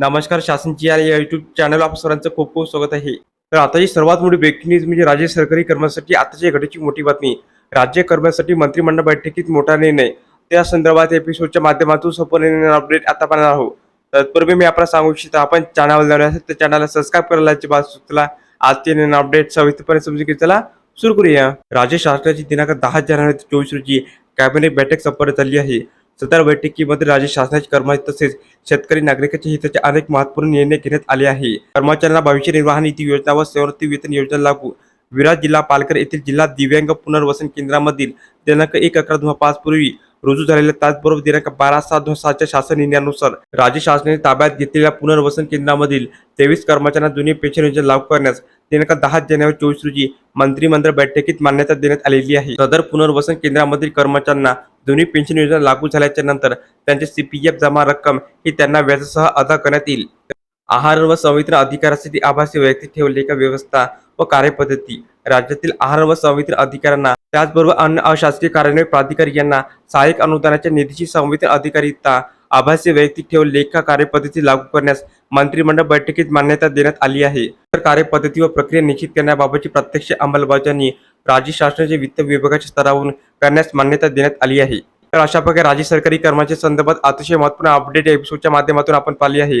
नमस्कार शासनची या YouTube channel आप सर्वांचं खूप खूप स्वागत आहे. तर आताची सर्वात मोठी ब्रेकिंग न्यूज म्हणजे राज्य सरकारी कर्मचाऱ्यांसाठी आताची घडीची मोठी बातमी. राज्य कर्मचाऱ्यांसाठी मंत्रिमंडळ बैठकीत मोठा निर्णय. त्या संदर्भात एपिसोडच्या माध्यमातून संपूर्ण अपडेट आता पाहणार आहोत. तत्पूर्वी मी आपल्याला सांगू इच्छितो आपण चॅनल नवीन असेल तर चॅनलला सबस्क्राईब करायला बात सुचला आजचे नवीन अपडेट सविस्तरपणे समजून घेतला चला सुरू करूया. राज्य शासनाची दिनांक दहा जानेवारी चोवीस रोजी कॅबिनेट बैठक संपन्न झाली आहे. सदर बैठकीमध्ये राज्य शासनाचे कर्मचारी तसेच शेतकरी नागरिकांच्या हिताचे अनेक महत्त्वपूर्ण निर्णय घेण्यात आले आहे. कर्मचाऱ्यांना भविष्य निर्वाह निधी योजना व सेवानिवृत्ती वेतन योजना लागू. विराज जिल्हा पालघर येथील जिल्हा दिव्यांग पुनर्वसन केंद्रामधील दिनांक एक अकरा दोन पाच पूर्वी रुजू झालेल्या त्याचबरोबर दिनांक बारा सात दोन सातच्या शासन निर्णयानुसार राज्य शासनाने ताब्यात घेतलेल्या पुनर्वसन केंद्रामधील तेवीस कर्मचाऱ्यांना जुनी पेन्शन योजना लागू करण्यास दिनांक दहा जानेवारी चोवीस रोजी मंत्रिमंडळ बैठकीत मान्यता देण्यात आलेली आहे. सदर पुनर्वसन केंद्रामधील कर्मचाऱ्यांना जुनी पेन्शन योजना लागू झाल्याच्यानंतर त्यांचे सीपीएफ जमा रक्कम ही त्यांना व्याजासह अदा करण्यात येईल. आहार व संवितरण अधिकारासाठी आभासी वैयक्तिक ठेवलेल्या व्यवस्था व कार्यपद्धती राज्यातील आहार व संवितरण अधिकाऱ्यांना त्याचबरोबर अन्य अशासकीय कार्यान्वयन प्राधिकारी यांना सहाय्यक अनुदानाच्या निधीची संवितरण अधिकारिता आभासी वैयक्तिक ठेव लेखा कार्यपद्धती लागू करण्यास मंत्रिमंडळ बैठकीत मान्यता देण्यात आली आहे. तर कार्यपद्धती व प्रक्रिया निश्चित करण्याबाबतची प्रत्यक्ष अंमलबजावणी राज्य शासनाच्या वित्त विभागाच्या स्तरावरून करण्यास मान्यता देण्यात आली आहे. तर अशा प्रकारे राज्य सरकारी कर्मचारी संदर्भात अतिशय महत्त्वपूर्ण अपडेट एपिसोडच्या माध्यमातून आपण पाहिली आहे.